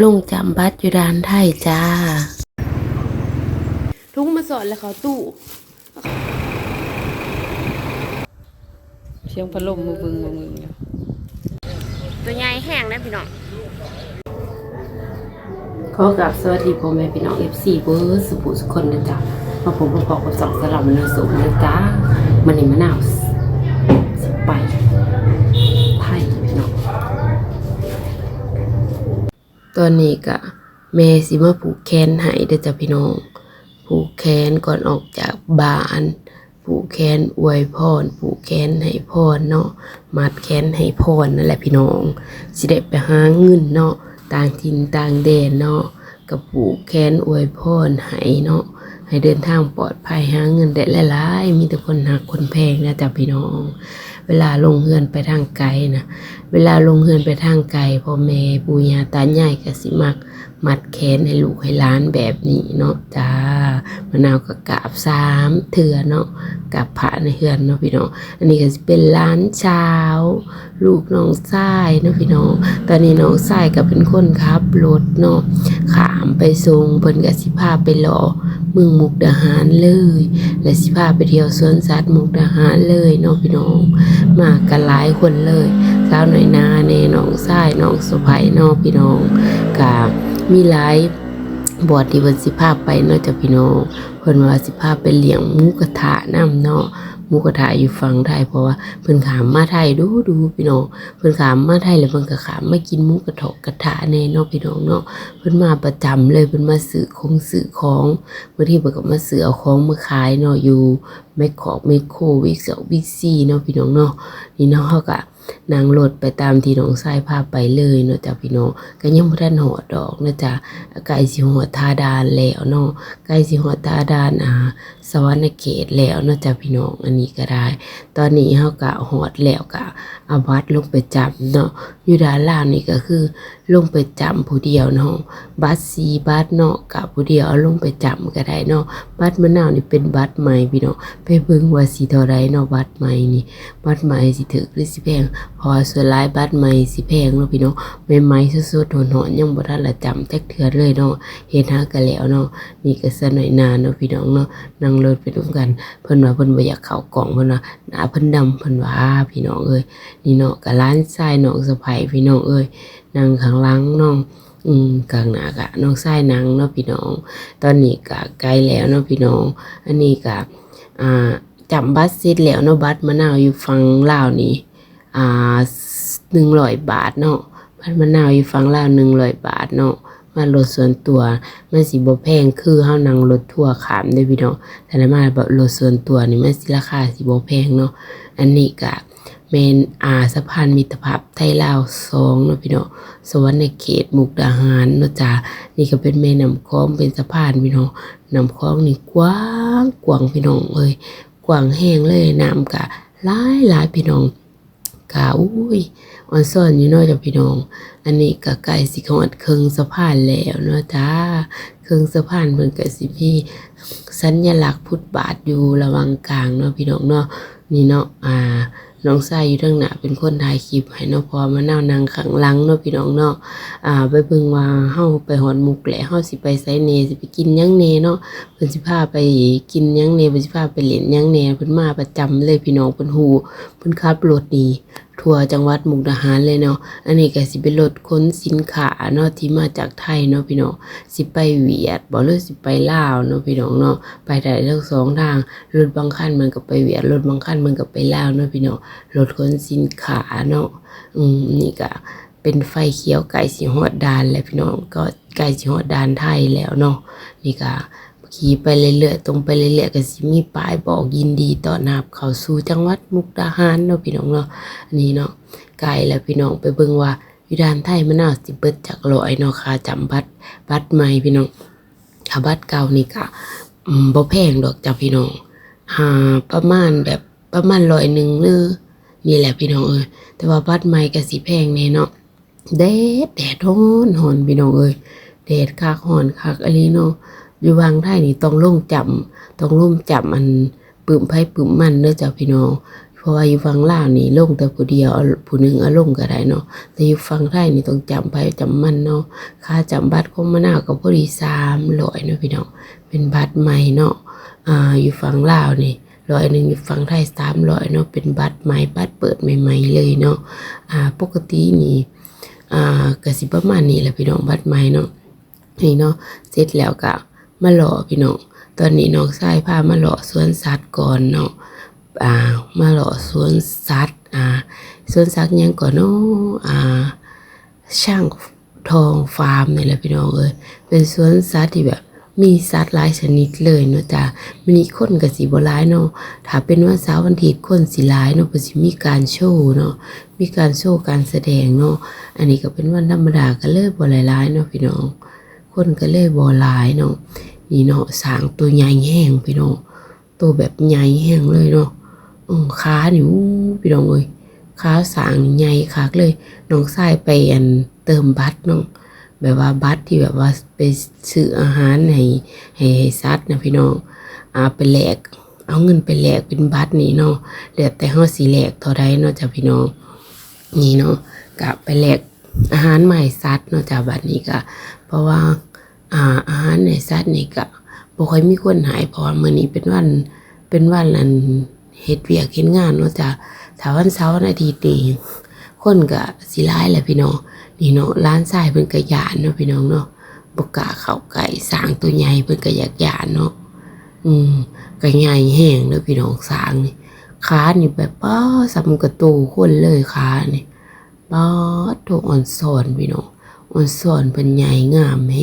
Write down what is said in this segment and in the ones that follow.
ลงจำบัตรอยู่ด้านไทยจ้า ทุกมาสอนแล้วเขาตู้ เสียงพัดลมมาบึงมามึงอยู่ตัวใหญ่แห้งนะพี่น้องขอกับสวัสดีพ่อแม่พี่น้อง FC เบอร์สุปุสุคนนะจ๊ะมาผมประกอบกับสองสลับมันสูงนะจ๊ะมันนี่มะนาวสไป ตอนนี้ก็แม่สิมาผูกแขนให้เด้อจ้ะพี่น้อง ผูกแขนก่อนออกจากบ้าน ผูกแขนอวยพร ผูกแขนให้พรเนาะ มัดแขนให้พรนั่นแหละพี่น้อง สิได้ไปหาเงินเนาะ ต่างถิ่นต่างแดนเนาะกับผูกแขนอวยพรให้เนาะ ให้เดินทางปลอดภัยหาเงินได้หลายๆ มีแต่คนหักคนแพงนะจ๊ะพี่น้อง ลาลงเฮือนไปทางไกลนะเวลาลงเฮือนไปทางไกลพ่อแม่ปู่ย่าตาใหญ่ก็สิมัก มัดแขนให้ลูกให้ล้านแบบนี้เนาะจ้ามะนาวก็กราบสามเถื่อเนาะกราบพระในเฮือนเนาะพี่น้องอันนี้ก็จะเป็นร้านเช้า ลูกน้องชายเนาะพี่น้องตอนนี้น้องชายก็เป็นคนขับรถเนาะขามไปส่งเพิ่นก็สิพาไปหล่อเมืองมุกดาหารเลย และสิพาไปเที่ยวสวนสัตว์มุกดาหารเลยเนาะพี่น้อง มากันหลายคนเลยสาวหน่อยนาเนน้องชายน้องสะใภ้เนาะพี่น้องกามีหลายบอดที่เพิ่นสิภาไปเนาะจ้ะพี่น้องเพิ่นว่าสิภาไปเลี้ยงหมูกระทะน้ำเนาะ มูกระทะอยู่ฝั่งไทยเพราะว่าเพิ่นขามมาไทยดูดูพี่น้องเพิ่นขามมาไทยแล้วเพิ่นก็ขามมากินมูกระทะกระทะแน่เนาะพี่น้องเนาะเพิ่นมาประจำเลยเพิ่นมาซื้อของซื้อของบางทีเพิ่นก็มาซื้อเอาของมาขายเนาะอยู่แมคคอกแมคโครวิกเซลวิกซี่เนาะพี่น้องเนาะนี่เนาะเฮาก็ นางรถไปตามที่น้องชายพาไปเลยเนาะจ้ะพี่น้องก็ยังบ่ทันหอดดอกนะจ้ะใกล้สิหอดทาดานแล้วเนาะใกล้สิหอดทาดานอ่าสวรรค์เขตแล้วเนาะจ้ะพี่น้องอันนี้ก็ได้ ตอนนี้เฮาก็หอดแล้วก็อาวัตรลงไปจับเนาะอยู่ด้านล่างนี่ก็คือ ลงไปจำผู้เดียวเนาะบัตรสีบัตรเนาะกับผู้เดียวเอาลงไปจำก็ได้เนาะบัตรมะนาวนี่เป็นบัตรใหม่พี่เน้องไปเบิ่งว่าสิเท่าใดเนาะบัตรใหม่นี่บัตรใหม่สิถึกหรือสิแพงพอส่วนลายบัตรใหม่สิแพงเนาะพี่เน้องใหม่ๆสดๆหอนๆยังบ่ทันละจำจักเทื่อเลยเนาะเฮ็ดหากันแล้วเนาะนี่ก็ซะหน่อยนานเนาะพี่น้องเนาะนั่งรถไปด้วยกันเพิ่นว่าเพิ่นบ่อยากเข้ากล่องเพิ่นว่าหน้าเพิ่นดำเพิ่นว่าพี่น้องเอ้ยนี่เนาะก็ร้านทรายน้องสะใภ้พี่น้องเอ้ย นั่งข้างหลังน้อง อืมกลางหน้ากะน้องทรายนั่งเนาะพี่น้อง ตอนนี้ก็ใกล้แล้วเนาะพี่น้อง อันนี้ก็อ่าจำบัตรเสร็จแล้วเนาะบัตรมะนาวอยู่ฝั่งลาวนี่อ่าหนึ่งร้อยบาทเนาะพันมะนาวอยู่ฝั่งลาวหนึ่งร้อยบาทเนาะมารถส่วนตัวมันสิบ่แพงคือเฮานั่งรถทั่วขามได้อพี่น้องแต่ถ้ามาแบบรถส่วนตัวนี่มันสิราคาสิบ่แพงเนาะอันนี้ก็ เมนอาสะพานมิตรภาพไทยลาวสองเนาะพี่น้องสวรรค์ในเขตมุกดาหารเนาะจ้านี่ก็เป็นแม่น้ำคลองเป็นสะพานพี่น้องน้ำคลองนี่กว้างกว้างพี่น้องเอ้ยกว้างแห้งเลยน้ำก็หลายหลายพี่น้องกาอุ้ยออนซ่อนอยู่เนาะจ้ะพี่น้อง อันนี้ก็ใกล้สิขอดเครื่องสะพานแล้วเนาะจ้าเครื่องสะพานเพิ่นก็สิมีสัญลักษณ์พุทธบาทอยู่ระว่างกลางเนาะพี่น้องเนาะนี่เนาะอ่า น้องชายอยู่ทางหน้าเป็นคนถ่ายคลิปให้เนาะพอมานั่งนั่งขังหลังเนาะพี่น้องเนาะอ่าไปเบิ่งว่าเฮาไปหอนมุกแหละเฮาสิไปไสเนสิไปกินหยังเนเนาะเพิ่นสิพาไปกินหยังเนเพิ่นสิพาไปเล่นหยังเนเพิ่นมาประจำเลยพี่น้องเพิ่นฮู้เพิ่นขับรถดี ทั่วจังหวัดมุกดาหารเลยเนาะ อันนี้ก็สิเป็นรถขนสินค้าเนาะที่มาจากไทยเนาะพี่น้องสิไปเวียดบ่หรือสิไปลาวเนาะพี่น้องเนาะไปได้ทั้งสองทางรถบางคันมันก็ไปเวียดรถบางคันมันก็ไปลาวเนาะพี่น้องรถขนสินค้าเนาะอืมนี่ก็เป็นไฟเขียวไก่สีหอดดานแล้วพี่น้องก็ไก่สีหอดดานไทยแล้วเนาะนี่ก็ ขี่ไปเรื่อยๆตรงไปเรื่อยๆก็สิมีป้ายบอกยินดีต้อนรับเข้าสู่จังหวัดมุกดาหารเนาะพี่น้องเนาะอันนี้เนาะไกลแล้วพี่น้องไปเบิ่งว่าอยู่ด้านไทยมันน่าสิเบิดจากร้อยเนาะค่าจำบัตรบัตรใหม่พี่น้องถ้าบัตรเก่านี่ก็อืมบ่แพงดอกจ้ะพี่น้องอ่าประมาณแบบประมาณร้อยหนึ่งหรือนี่แหละพี่น้องเอ้ยแต่ว่าบัตรใหม่ก็สิแพงแน่เนาะแดดแดดร้อนหอนพี่น้องเอ้ยแดดคักหอนคักอันนี้เนาะ อยู่วางไทยนี่ต้องลงจำต้องลงจำอันปึ้มไผปึ้มมันเด้อจ้ะพี่น้องเพราะว่าอยู่ฝั่งลาวนี่ลงแต่ผู้เดียวผู้หนึ่งเอาลงก็ได้เนาะแต่อยู่ฝั่งไทยนี่ต้องจำไปจำมันเนาะค่าจำบัตรของมะนาวก็พอดี300เนาะพี่น้องเป็นบัตรใหม่เนาะอ่าอยู่ฝั่งลาวนี่ร้อยหนึ่งอยู่ฝั่งไทย300เนาะเป็นบัตรใหม่บัตรเปิดใหม่ๆเลยเนาะอ่าปกตินี่อ่าก็สิประมาณนี้แหละพี่น้องบัตรใหม่เนาะนี่เนาะเสร็จแล้วก็ มาหล่อพี่น้องตอนนี้น้องชายพามาหล่อสวนสัตว์ก่อนเนาะอ่ามาหล่อสวนสัตว์อ่าสวนสัตว์ยังก่อนเนาะอ่าช่างทองฟาร์มนี่แหละพี่น้องเอ้ยเป็นสวนสัตว์ที่แบบมีสัตว์หลายชนิดเลยเนาะจ้ะมีคนกับสีบหลายเนาะถ้าเป็นวันเสาร์วันอาทิตย์คนสีลายเนาะเพอสิมีการโชว์เนาะมีการโชว์การแสดงเนาะอันนี้ก็เป็นวันธรรมดาก็เลยบ่หลายเนาะพี่น้อง คนก็เลยบ่หลายเนาะ นี่เนาะสางตัวใหญ่แห้งพี่น้องตัวแบบใหญ่แห้งเลยเนาะอขานี่อู้พี่น้องเอ้ยขาสางใหญ่คักเลยน้องชายไปอันเติมบัตรเนาะแบบว่าบัตรที่แบบว่าไปซื้ออาหารให้ให้ให้สัตว์นะพี่น้องอาไปแลกเอาเงินไปแลกเป็นบัตรนี่เนาะแล้วแต่เฮาสิแลกเท่าใดเนาะจ้ะพี่น้องนี่เนาะก็ไปแลกอาหารใหม่สัตว์เนาะจ้ะบัดนี้ก็เพราะว่า อาอาหารในสัตว์นี่ก็บ่ค่อยมีคนหายเพราะว่ามื้อนี้เป็นวันเป็นวันอันเฮ็ดเวียกเฮ็ดงานเนาะจ้ะถ้าวันเสาร์วันอาทิตย์นี่คนก็สิหลายแหละพี่น้องนี่เนาะร้านทรายเพิ่นก็ย่านเนาะพี่น้องเนาะบ่กล้าเข้าใกล้สร้างตัวใหญ่เพิ่นก็อยากย่านเนาะอืมก็ใหญ่แห้งเด้อพี่น้องสร้างนี่ขานี่แบบป้าสำกระตูคนเลยขานี่ป้าโตอ่อนสอนพี่น้องอ่อนสอนเพิ่นใหญ่งามแฮ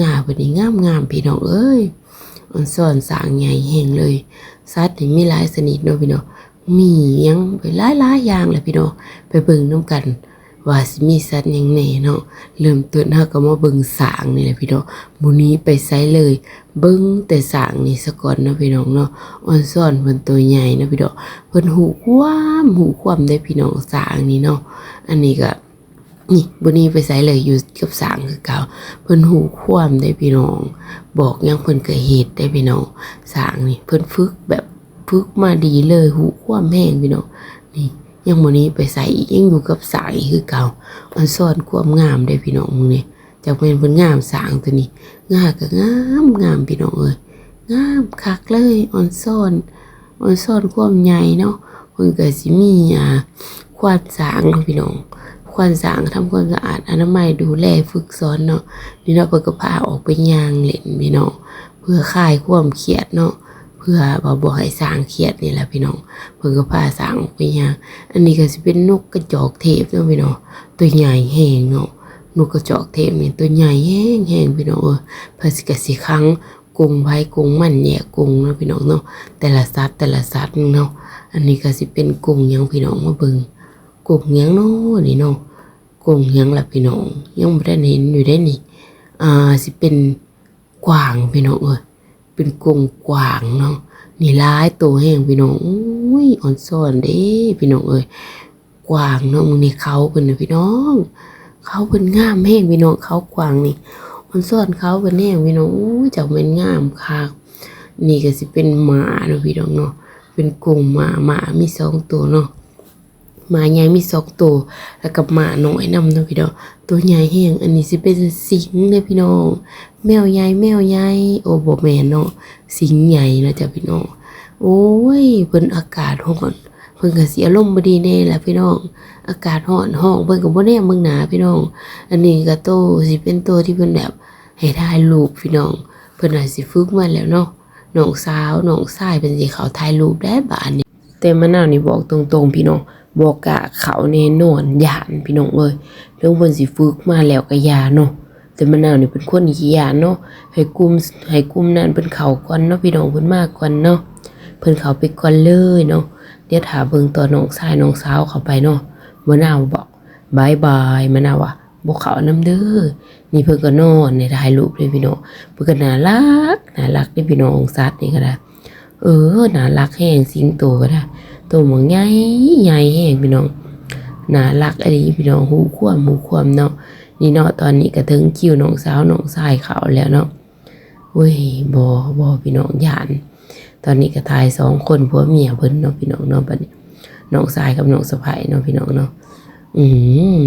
งงาเพิ่นนี่งามงามพี่น้องเอ้ยอันซ่อนสางใหญ่แห่งเลยสัตว์นี่มีหลายชนิดเนาะพี่น้องมียังไปหลายหลายอย่างแหละพี่น้องไปเบิ่งนํกัน ว่าสิมีสัตว์ยังแหน่เนาะเริ่มต้นเฮาก็มาเบิ่งสางนี่แหละพี่น้องมื้อนี้ไปไสเลย เบิ่งแต่สางนี่ซะก่อนเนาะพี่น้องเนาะอ่อนซ่อนเพิ่นตัวใหญ่เนาะพี่น้องเพิ่นหูความหูความได้พี่น้องสางนี่เนาะอันนี้ก็ นี่บนี้ไปใส่เลยอยู่กับสางคือเก่าเพิ่นหูความได้พี่น้อง บอกยังเพิ่นเก็เฮ็ดได้พี่น้องสางนี่เพิ่นฝึกแบบฝึกมาดีเลยหูความแห้งพี่น้องนี่ยังมื้อนี้ไปใส่อีกยังอยู่กับสางคือเก่ามันซ่อนความงามได้พี่น้องมึงนี่จากเป็นเพิ่นงามสางตัวนี้งาก็งามงามพี่น้องเอ้ยงามคักเลยออนซ่อนออนซ่อนความใหญ่เนาะเพิ่นก็สิมีอ่าควาดสางพี่น้อง ควรสางทำความสะอาดอนามัยดูแลฝึกสอนเนาะนี่เนาะเพิ่นก็พาออกไปย่างเล่นพี่น้องเพื่อคลายความเครียดเนาะเพื่อบ่บ่ให้สางเครียดนี่แหละพี่น้องเพิ่นก็พาสางออกไปย่าง อันนี้ก็สิเป็นนกกระจอกเทพเนาะพี่น้องตัวใหญ่แฮงเนาะนกกระจอกเทพนี่ตัวใหญ่แฮงแฮงพี่น้องเออเพิ่นสิก็สิขังกรงไว้กรงมันแยกกรงเนาะพี่น้องเนาะแต่ละสัตว์แต่ละสัตว์เนาะอันนี้ก็สิเป็นกรงยังพี่น้องมาเบิ่ง กรงหยังเนาะนี่เนาะกงยังล่ะพี่น้องยังบ่ได้เห็นอยู่ได้นี่ อ่าสิเป็นกวางพี่น้องเอ้ยเป็นกงกวางเนาะนี่หลายตัวแห้งพี่น้องอุ้ยอ่อนซ่อนเด้พี่น้องเอ้ยกวางเนาะมึงนี่เขาเพิ่นนะพี่น้อง เขาเพิ่นงามแห้งพี่น้องเขากวางนี่อ่อนซ่อนเขาเพิ่นแห้งพี่น้องอุ้ยจักแม่นงามคักนี่ก็สิเป็นหมาเนาะพี่น้องเนาะเป็นกงหมาหมามีสองตัวเนาะ หมาใหญ่มีสองตัว แล้วกับหมาน้อยนำเนาะพี่น้องตัวใหญ่แห้งอันนี้สิเป็นสิงห์เด้อพี่น้อง แมวใหญ่แมวใหญ่โอ้บ่แม่นเนาะสิงใหญ่นะจ๊ะพี่น้อง โอ้ยเพิ่นอากาศร้อนเพิ่นก็สิอารมบ่ดีแน่ละพี่น้อง อากาศร้อนห้องเพิ่นก็บ่แน่เมืองหนาพี่น้อง อันนี้ก็โตสิเป็นโตที่เพิ่นแบบให้ถ่ายรูปพี่น้อง เพิ่นอาจสิฝึกมาแล้วเนาะน้องสาวน้องชายเพิ่นสิเขาถ่ายรูปได้บาดนี้แต่มะนาวนี่บอกตรงๆพี่น้อง บอกกะเขาแน่นอนยานพี่น้องเอ้ยเรื่องเพิ่นสิฝึกมาแล้วก็ยาเนาะแต่มะนาวนี่เป็นคนขี้ยานเนาะให้กลุ่มให้กลุ่มนั้นเพิ่นเข้าก่อนเนาะพี่น้องเพิ่นมาก่อนเนาะเพิ่นเข้าไปก่อนเลยเนาะเดี๋ยวถาเบิ่งตอนน้องชายน้องสาวเข้าไปเนาะมะนาวบอกบายบายมะนาวว่าบ่เขานํเด้อ นี่เพิ่นก็นอนในถ่ายรูปเลยพี่น้อง เพิ่นก็น่ารัก น่ารักเด้พี่น้องสัตว์นี่ก็ได้ เออ น่ารักแห้งสิงโตก็ได้ ตัวหมองใหญ่ใหญ่แห้งพี่น้องน่ารักอะไรพี่น้องหูควมหูควมเนาะนี่เนาะตอนนี้ก็ถึงคิวน้องสาวน้องชายเขาแล้วเนาะเว้ยบอบอพี่น้องยานตอนนี้ก็ทายสองคนผัวเมียเพิ่นเนาะพี่น้องเนาะบัดนี้น้องชายกับน้องสะใภ้เนาะพี่น้องเนาะอืม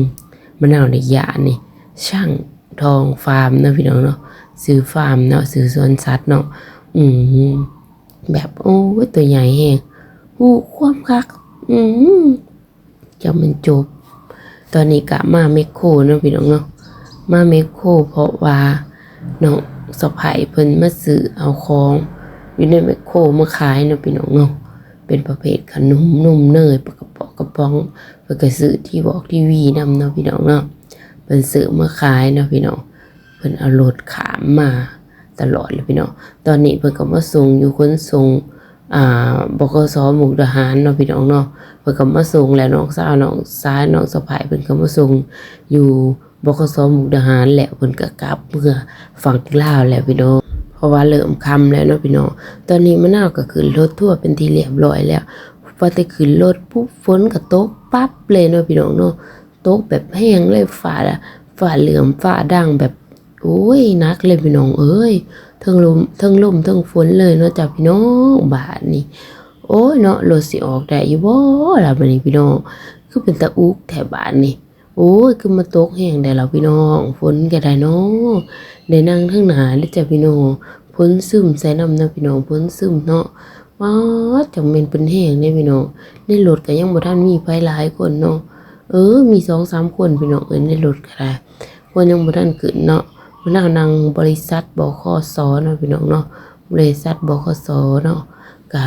มะนาวในยานี่ ช่างทองฟาร์มเนาะพี่น้องเนาะซื้อฟาร์มเนาะซื้อสวนสัตว์เนาะอืมแบบโอ้ตัวใหญ่แฮง หูความคัก อืมจะมันจบ ตอนนี้กะมาเมคโคเนาะพี่น้องเนาะมาเมคโคเพราะว่าน้องสะใภ้เพิ่นมาซื้อเอาของอยู่ในเมคโคมาขายเนาะพี่น้องเนาะเป็นประเภทขนมนมเนยปกระป๋องกระป๋องเพิ่นก็ซื้อที่บอกทีวีนำเนาะพี่น้องเนาะเพิ่นซื้อมาขายเนาะพี่น้องเพิ่นเอารถขามมาตลอดเลยพี่น้องตอนนี้เพิ่นก็มาส่งอยู่ขนส่ง อ่าบกสมุกดาหารเนาะพี่น้องเนาะเพิ่นก็มาส่งแล้วน้องสาวน้องซ้ายน้องสะใภ้เพิ่นก็มาส่งอยู่บกสมุกดาหารแหล้วเพิ่นก็กลับเมื่อฝั่งลาวแล้วพี่น้องเพราะว่าเริ่มค่ำแล้วเนาะพี่น้องตอนนี้มะนาวก็ขึ้นรถทั่วเป็นที่เรียบร้อยแล้วพอแต่ขึ้นรถปุ๊บฝนก็ตกปั๊บเลยเนาะพี่น้องเนาะตกแบบแห้งเลยฝ่าฝ่าเหลื่อมฝ่าดังแบบโอ้ยนักเลยพี่น้องเอ้ย ทั้งลมทั้งลมทั้งฝนเลยเนาะจ้ะพี่น้องบาดนี่โอ้ยเนาะรถสิออกได้อยู่บ่ล่ะบัดนี้พี่น้องคือเป็นตะอุกแถวบ้านนี่โอ้ยคือมาตกแห้งได้แล้วพี่น้องฝนก็ได้เนาะได้นั่งทั้งหนาเลยจ้ะพี่น้องฝนซึมใส่น้ำนะพี่น้องฝนซึมเนาะว้าจังแม่นเป็นแห้งเด้พี่น้องในรถก็ยังบ่ทันมีไผหลายคนเนาะเออมีสองสามคนพี่น้องเอ้ยในรถก็ได้คนยังบ่ทันขึ้นเนาะ มันนั่งนั่งบริษัทบขสเนาะพี่น้องเนาะบริษัทบขสเนาะก็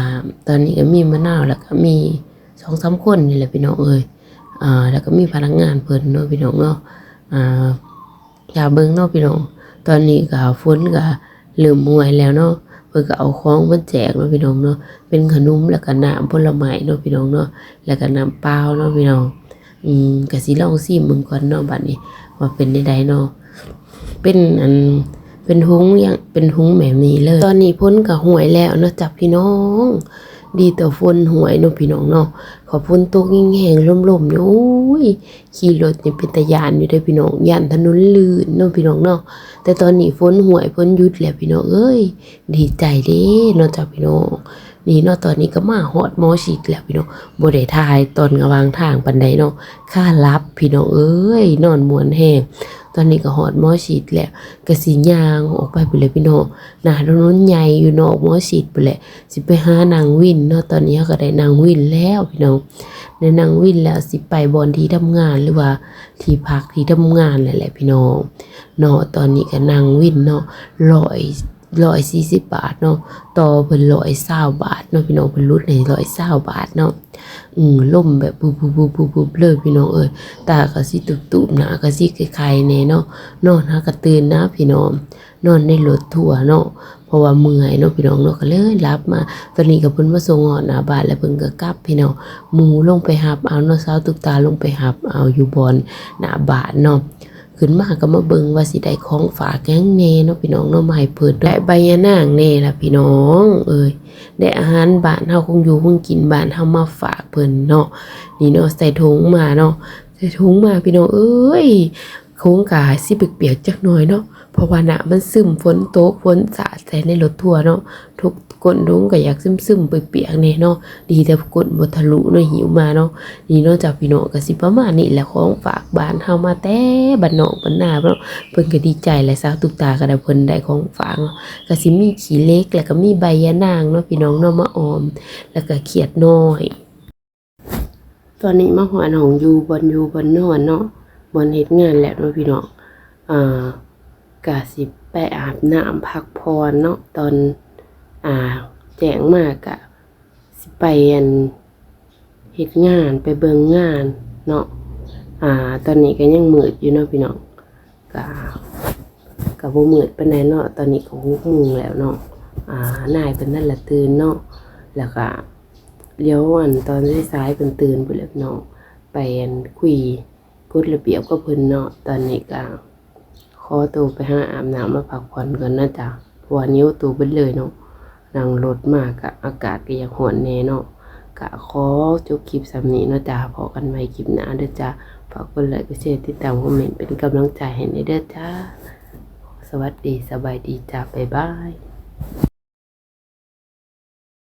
ตอนนี้ก็มีมะนาวแล้วก็มีสองสามคนนี่แหละพี่น้องเอ้ยอ่าแล้วก็มีพนักงานเพิ่นเนาะพี่น้องเนาะอ่าอย่าเบิ่งเนาะพี่น้องตอนนี้ก็ฝนก็เริ่มมวยแล้วเนาะเพิ่นก็เอาของมาแจกเนาะพี่น้องเนาะเป็นขนมแล้วก็น้ำผลไม้เนาะพี่น้องเนาะแล้วก็น้ำเปล่าเนาะพี่น้องอืมก็สิลองซิมมึงก่อนเนาะบัดนี้ว่าเป็นได้ใดเนาะ เป็นอันเป็นหุงอย่างเป็นหุงแบบนี้เลย ตอนนี้พ้นกับหวยแล้วนะจับพี่น้อง ดีต่อฝนหวยเนาะพี่น้องเนาะขอฝนตกยิ่งแหงลมๆเนี่ยโอ้ยขี่รถนี่เป็นตะยานอยู่ได้พี่น้องยานถนนลื่นเนาะพี่น้องเนาะแต่ตอนนี้ฝนหวยฝนหยุดแล้วพี่น้องเอ้ย ดีใจเด้เนาะจับพี่น้องนี่เนาะตอนนี้ก็มาฮอดหมอฉีดแล้วพี่น้องบ่ได้ทายตอนกำลังทางปานใดเนาะค่ารับพี่น้องเอ้ย นอนมวนแห้ง ตอนนี้ก็หอดหมอฉีดแล้วก็สิย่างออกไปไปเลยพี่น้องหนาถนนใหญ่อยู่นอกหมอฉีดไปแหละสิไปหานางวินเนาะตอนนี้ก็ได้นางวินแล้วพี่น้องในนางวินแล้วสิไปบอลที่ทำงานหรือว่าที่พักที่ทำงานนั่นแหละพี่น้องเนาะตอนนี้ก็นางวินเนาะลอย ร้อยสี่สิบบาทเนาะต่อเพิ่นร้อยเศร้าบาทเนาะพี่น้องเพิ่นลดให้ร้อยเศร้าบาทเนาะอืมล่มแบบบุบบุบบุบบุบบุบเลยพี่น้องเอ้ยตาก็สิตุบตุบหน้าก็สิคล้ายๆแน่เนาะนอนหากระตื่นนะพี่น้องนอนในรถทัวร์เนาะเพราะว่าเมื่อยเนาะพี่น้องเนาะก็เลยรับมา ตอนนี้ก็เพิ่นมาส่งหอดหน้าบ้านแล้วเพิ่นก็กลับพี่น้องหมูลงไปหับเอาเนาะสาวตุกตาลงไปหับเอาอยู่บอนหน้าบ้านเนาะ ขึ้นมาก็มาเบิงว่าสิได้ของฝากแกงเน่เนาะพี่น้องเนาะมาให้เพิ่นได้ใบยะนางเน่ล่ะพี่น้อง เอ้ยได้อาหารบ้านเฮาคงอยู่คงกินบ้านเฮามาฝากเพิ่นเนาะนี่เนาะใส่ถุงมาเนาะใส่ถุงมาพี่น้องเอ้ย โค้งกาสิเปียกๆจักหน่อยเนาะเพราะว่าหน่ะมันซึมฝนตกฝนสาดใส่ในรถทัวร์เนาะทุกก้นถุงก็อยากซึมๆเปียกๆนี่ยเนาะดีแต่ก้นบทะลุเนาะหิวมาเนาะนี่เนาะจากพี่น้องก็สิประมาณนี้แหละของฝากบ้านเฮามาแต่บ้านนอกบ้านนาเนาะเพิ่นก็ดีใจและสาวตุกตาก็ได้เพิ่นได้ของฝากเนาะก็สิมีขี้เล็กแล้วก็มีใบยะนางเนาะพี่น้องเนาะมาออม แล้วก็เขียดน้อย ตอนนี้มาหอนของอยู่บนอยู่บนนอนเนาะ บนเฮ็ดงานแล้วเนาะพี่น้องอ่ากะสิไปอาบน้ำพักพรเนาะตอนอ่าแจ้งมากะสิไปอันเฮ็ดงานไปเบิ่งงานเนาะอ่าตอนนี้ก็ยังมืดอยู่เนาะพี่น้องกะกับบ่มืดปานใดเนาะตอนนี้ก็6โมงแล้วเนาะอ่านายเพิ่นนั่นละตื่นเนาะแล้วก็เลี้ยวอันตอนสายๆเพิ่นตื่นไปแล้วเนาะไปอันคุย กฎระเบียบกับเพิ่นเนาะตอนนี้ก็ขอตัวไปหาอาบน้ำมาพักผ่อนก่อนนะจ๊ะเพราะว่านิ้วตัวเบิดเลยเนาะนั่งรถมากะอากาศก็ยังร้อนแน่เนาะกะขอจบคลิปสำนี้เนาะจ้ะพอกันใหม่คลิปหน้าเด้อจ้ะฝากกดไลค์กดแชร์ติดตามคอมเมนต์เป็นกำลังใจให้ในเด้อจ้าสวัสดีสบายดีจ้าบ๊ายบาย